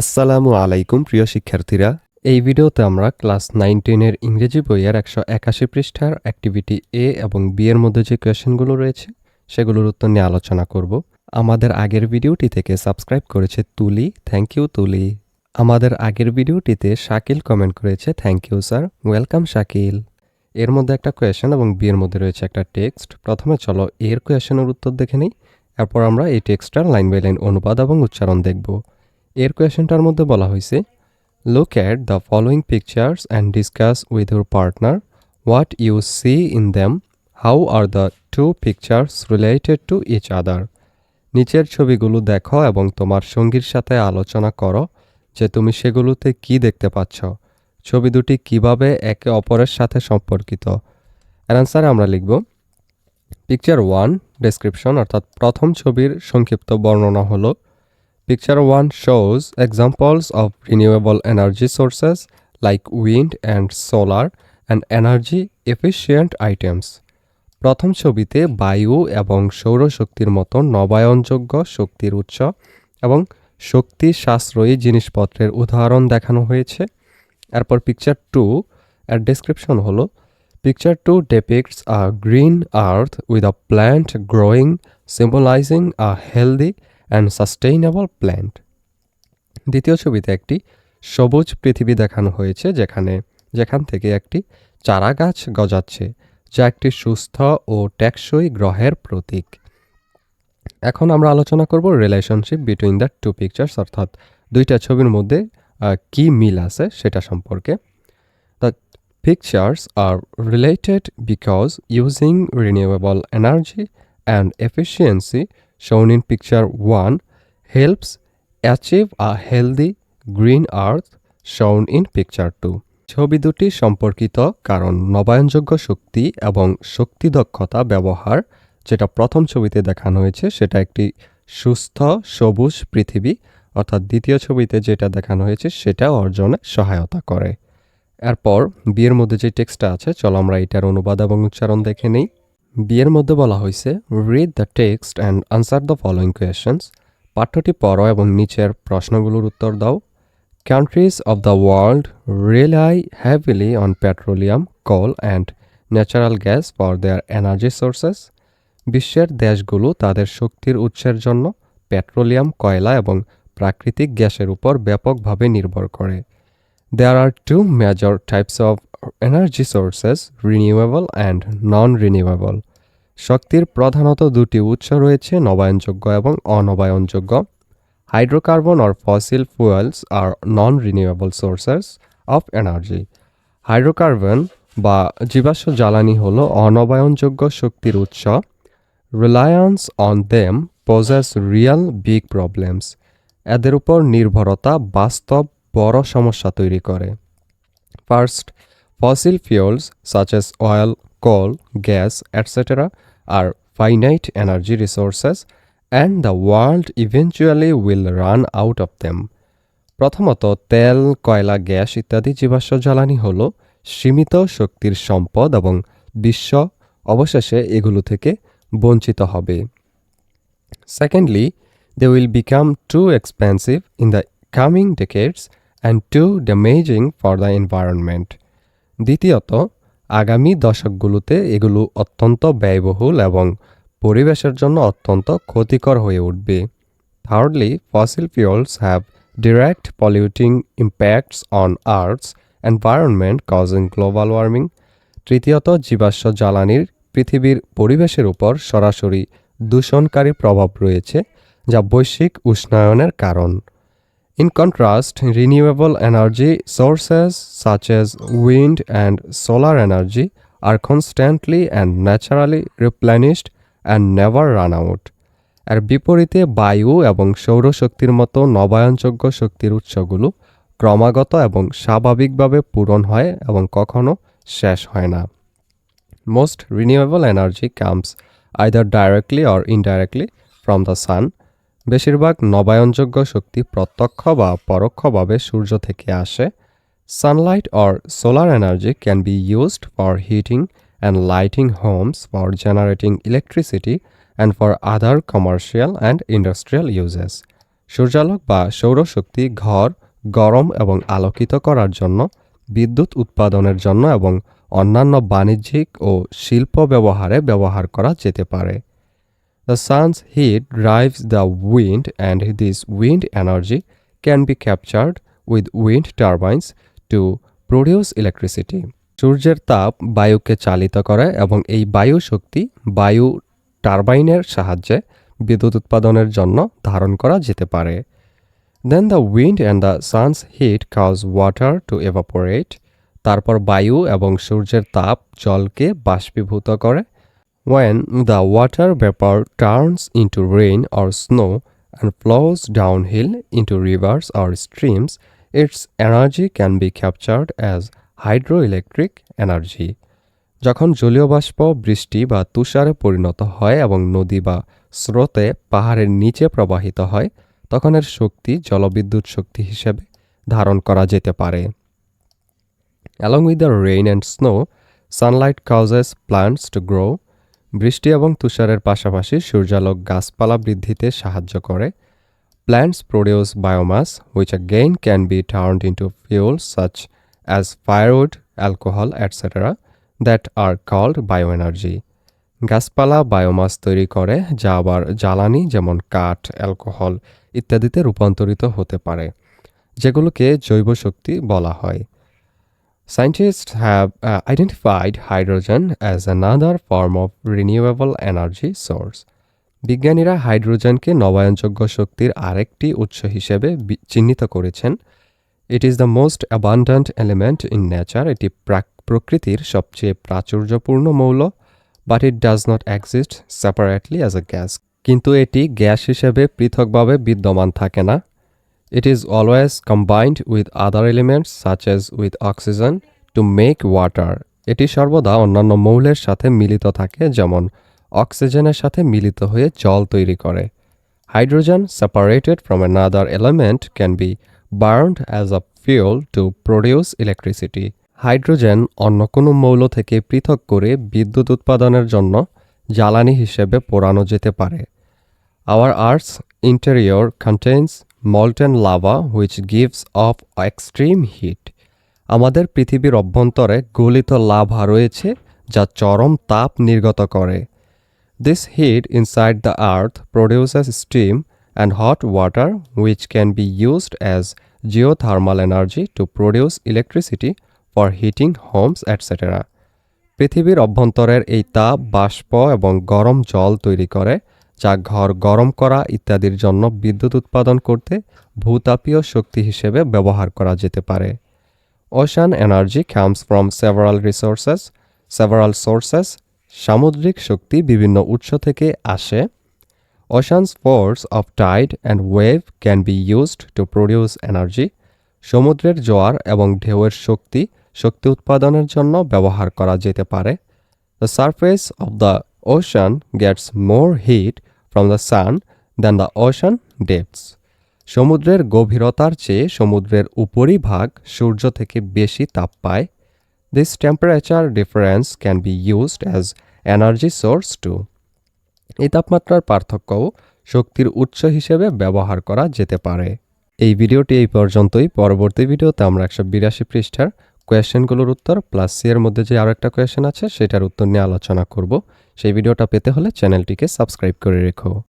আসসালামু আলাইকুম, প্রিয় শিক্ষার্থীরা। এই ভিডিওতে আমরা ক্লাস নাইন টেনের ইংরেজি বইয়ের একশো একাশি পৃষ্ঠার অ্যাক্টিভিটি এ এবং বি এর মধ্যে যে কোয়েশনগুলো রয়েছে, সেগুলোর উত্তর নিয়ে আলোচনা করব। আমাদের আগের ভিডিওটি থেকে সাবস্ক্রাইব করেছে তুলি। থ্যাংক ইউ তুলি। আমাদের আগের ভিডিওটিতে শাকিল কমেন্ট করেছে thank you sir welcome Shakil. এর মধ্যে একটা কোয়েশন এবং বি এর মধ্যে রয়েছে একটা টেক্সট প্রথমে চলো এর কোয়েশনের উত্তর দেখে নিই, এরপর আমরা এই টেক্সটটার লাইন বাই লাইন অনুবাদ এবং উচ্চারণ দেখব। এর কোয়েশনটার মধ্যে বলা হয়েছে look at the following pictures and discuss with your partner what you see in them how are the two pictures related to each other নিচের ছবিগুলো দেখো এবং তোমার সঙ্গীর সাথে আলোচনা করো যে তুমি সেগুলোতে কি দেখতে পাচ্ছ। ছবি দুটি কীভাবে একে অপরের সাথে সম্পর্কিত? এর আনসারে আমরা লিখব পিকচার ওয়ান ডেসক্রিপশন অর্থাৎ প্রথম ছবির সংক্ষিপ্ত বর্ণনা হলো Picture 1 shows examples of renewable energy sources like wind and solar and energy efficient items. প্রথম ছবিতে বায়ু এবং সৌরশক্তির মতো নবায়নযোগ্য শক্তির উৎস এবং শক্তি সাশ্রয়ী জিনিসপত্রের উদাহরণ দেখানো হয়েছে এরপর পিকচার টু এর ডেসক্রিপশন হলো picture two depicts a green earth with a plant growing symbolizing a healthy and sustainable plant দ্বিতীয় ছবিতে একটি সবুজ পৃথিবী দেখানো হয়েছে যেখানে, যেখান থেকে একটি চারা গাছ গজাচ্ছে, যা একটি সুস্থ ও টেকসই গ্রহের প্রতীক। এখন আমরা আলোচনা করব relationship between the two pictures অর্থাৎ দুইটা ছবির মধ্যে কি মিল আছে সেটা সম্পর্কে। The pictures are related because using renewable energy and efficiency shown in picture 1 helps achieve a healthy green earth shown in picture 2 ছবি দুটি সম্পর্কিত কারণ নবায়নযোগ্য শক্তি এবং শক্তি দক্ষতা ব্যবহার, যেটা প্রথম ছবিতে দেখানো হয়েছে, সেটা একটি সুস্থ, সবুজ পৃথিবী, অর্থাৎ দ্বিতীয় ছবিতে যেটা দেখানো হয়েছে, সেটা অর্জনে সহায়তা করে। এরপর বিয়ের মধ্যে যে টেক্সটটা আছে, চলো আমরা এটার অনুবাদ এবং উচ্চারণ দেখে নেই। বিয়ের মধ্যে বলা হয়েছে read the text and answer the following questions পাঠ্যটি পড়ো এবং নিচের প্রশ্নগুলোর উত্তর দাও। Countries of the world rely heavily on petroleum coal and natural gas for their energy sources বিশ্বের দেশগুলো তাদের শক্তির উৎসের জন্য পেট্রোলিয়াম, কয়লা এবং প্রাকৃতিক গ্যাসের উপর ব্যাপকভাবে নির্ভর করে। There are two major types of energy sources renewable and non renewable শক্তির প্রধানত দুটি উৎস রয়েছে, নবায়নযোগ্য এবং অনবায়নযোগ্য। Hydrocarbon or fossil fuels are non renewable sources of energy hydrocarbon বা জীবাশ্ম জ্বালানি হল অনবায়নযোগ্য শক্তির উৎস। Reliance on them poses real big problems এদের উপর নির্ভরতা বাস্তব বড় সমস্যা তৈরি করে। First Fossil fuels such as oil, coal, gas, etc. are finite energy resources and the world eventually will run out of them. প্রথমত তেল কয়লা গ্যাস ইত্যাদি জীবাশ্ম জ্বালানি হল সীমিত শক্তির সম্পদ এবং বিশ্ব অবশেষে এগুলো থেকে বঞ্চিত হবে Secondly, they will become too expensive in the coming decades and too damaging for the environment. দ্বিতীয়ত, আগামী দশকগুলোতে এগুলো অত্যন্ত ব্যয়বহুল এবং পরিবেশের জন্য অত্যন্ত ক্ষতিকর হয়ে উঠবে। Thirdly fossil fuels have direct polluting impacts on earth's environment causing global warming তৃতীয়ত, জীবাশ্ম জ্বালানির পৃথিবীর পরিবেশের উপর সরাসরি দূষণকারী প্রভাব রয়েছে, যা বৈশ্বিক উষ্ণায়নের কারণ। In contrast, renewable energy sources such as wind and solar energy are constantly and naturally replenished and never run out. আর বিপরীতে বায়ু এবং সৌরশক্তির মতো নবায়নযোগ্য শক্তির উৎসগুলো ক্রমাগত এবং স্বাভাবিকভাবে পূরণ হয় এবং কখনো শেষ হয় না Most renewable energy comes either directly or indirectly from the sun বেশিরভাগ নবায়নযোগ্য শক্তি প্রত্যক্ষ বা পরোক্ষভাবে সূর্য থেকে আসে। Sunlight or solar energy can be used for heating and lighting homes for generating electricity and for other commercial and industrial uses সূর্যালোক বা সৌরশক্তি ঘর, গরম এবং আলোকিত করার জন্য, বিদ্যুৎ উৎপাদনের জন্য এবং অন্যান্য বাণিজ্যিক ও শিল্প ব্যবহারে ব্যবহার করা যেতে পারে। The sun's heat drives the wind, and this wind energy can be captured with wind turbines to produce electricity. সূর্যের তাপ বায়ুকে চালিত করে এবং এই বায়ু শক্তি বায়ু টারবাইনের সাহায্যে বিদ্যুৎ উৎপাদনের জন্য ধারণ করা যেতে পারে then the wind and the sun's heat cause water to evaporate তারপর বায়ু এবং সূর্যের তাপ জলকে বাষ্পীভূত করে When the water vapor turns into rain or snow and flows downhill into rivers or streams, its energy can be captured as hydroelectric energy. যখন জলীয় বাষ্প বৃষ্টি বা তুষারে পরিণত হয় এবং নদী বা স্রোতে পাহাড়ের নিচে প্রবাহিত হয় তখন এর শক্তি জলবিদ্যুৎ শক্তি হিসেবে ধারণ করা যেতে পারে Along with the rain and snow, sunlight causes plants to grow. বৃষ্টি এবং তুষারের পাশাপাশি সূর্যালোক গাছপালা বৃদ্ধিতে সাহায্য করে plants produce biomass which again can be turned into fuels such as firewood, alcohol, etc. that are called bioenergy. গাছপালা বায়োমাস তৈরি করে যা আবার জ্বালানি যেমন কাঠ অ্যালকোহল ইত্যাদিতে রূপান্তরিত হতে পারে যেগুলোকে জৈব শক্তি বলা হয় Scientists have uh, identified hydrogen as another form of renewable energy source. বিজ্ঞানীরা হাইড্রোজেনকে নবায়নযোগ্য শক্তির আরেকটি উৎস হিসেবে চিহ্নিত করেছেন। It is the most abundant element in nature এটি প্রাক- প্রকৃতির সবচেয়ে প্রাচুর্যপূর্ণ মৌল but it does not exist separately as a gas কিন্তু এটি গ্যাস হিসেবে পৃথকভাবে বিদ্যমান থাকে না। It is always combined with other elements, such as with oxygen, to make water. এটি সর্বদা অন্যান্য মৌলের সাথে মিলিত থাকে, যেমন অক্সিজেনের সাথে মিলিত হয়ে জল তৈরি করে। Hydrogen separated from another element can be burned as a fuel to produce electricity hydrogen অন্য কোনো মৌল থেকে পৃথক করে বিদ্যুৎ উৎপাদনের জন্য জ্বালানি হিসেবে পোড়ানো যেতে পারে। Our earth's interior contains molten lava which gives off extreme heat আমাদের পৃথিবীর অভ্যন্তরে গলিত লাভা রয়েছে, যা চরম তাপ নির্গত করে। This heat inside the earth produces steam and hot water which can be used as geothermal energy to produce electricity for heating homes et cetera পৃথিবীর অভ্যন্তরের এই তাপ, বাষ্প এবং গরম জল তৈরি করে যা ঘর গরম করা ইত্যাদির জন্য বিদ্যুৎ উৎপাদন করতে ভূতাপীয় শক্তি হিসেবে ব্যবহার করা যেতে পারে। Ocean energy comes from several resources several sources সামুদ্রিক শক্তি বিভিন্ন উৎস থেকে আসে। Ocean's force of tide and wave can be used to produce energy সমুদ্রের জোয়ার এবং ঢেউয়ের শক্তি শক্তি উৎপাদনের জন্য ব্যবহার করা যেতে পারে। The surface of the ocean gets more heat from the sun than the ocean depths. সমুদ্রের গভীরতার চেয়ে সমুদ্রের উপরিভাগ সূর্য থেকে বেশি তাপ পায়। This temperature difference can be used as energy source to এই তাপমাত্রার পার্থক্যও শক্তির উৎস হিসেবে ব্যবহার করা যেতে পারে। এই ভিডিওটি এই পর্যন্তই। পরবর্তী ভিডিওতে আমরা একশো বিরাশি পৃষ্ঠার কোয়েশ্চেনগুলোর উত্তর, প্লাস সি এর মধ্যে যে আরও একটা কোয়েশ্চেন আছে, সেটার উত্তর নিয়ে আলোচনা করব। সেই ভিডিওটা পেতে হলে চ্যানেলটিকে সাবস্ক্রাইব করে রেখো।